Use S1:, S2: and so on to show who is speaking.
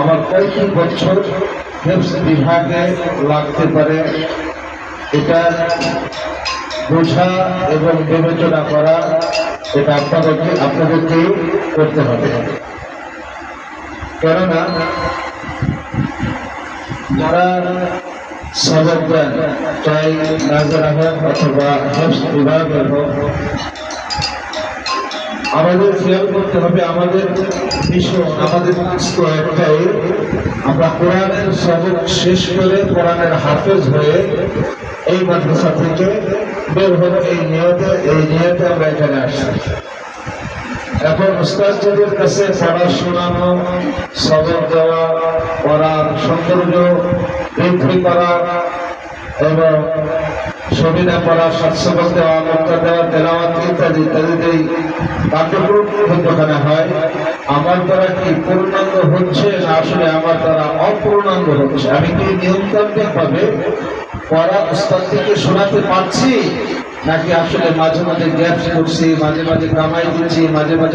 S1: আমার কয়েক বছর হেফস বিভাগে লাগতে পারে। এটা বোঝা এবং বিবেচনা করা, এটা আপনাদেরকে আপনাদেরকেই করতে হবে। কেননা, যারা সবক দেন চাই নাজারা হোক অথবা হেফস বিভাগের হোক আমাদের খেয়াল করতে হবে, আমাদের মিশন, আমাদের একটাই, আমরা কোরআনের সবক শেষ করে কোরআনের হাফেজ হয়ে এই মাদ্রাসা থেকে বের হব এই নিয়তে এই নিয়তে আমরা এখানে আসছি। এখন উস্তাদদের কাছে পড়া শোনানো, সবক দেওয়া, পড়ার সৌন্দর্য, বৃদ্ধি করা, এবং সবিনা পড়া সৎসবক দেওয়া, মক্কা দেওয়া তেলাওয়াত ইত্যাদি ইত্যাদিতেই কার্যক্রম হয়। আমার দ্বারা কি পূর্ণাঙ্গ হচ্ছে না আসলে আমার দ্বারা অপূর্ণাঙ্গ হচ্ছে? আমি কি নিয়ন্ত্রণ পাবে পড়া উস্তাদ থেকে শোনাতে পারছি? নাকি আসলে মাঝে মাঝে গ্যাপ করছি, মাঝে মাঝে কামাই দিচ্ছি, মাঝে মাঝে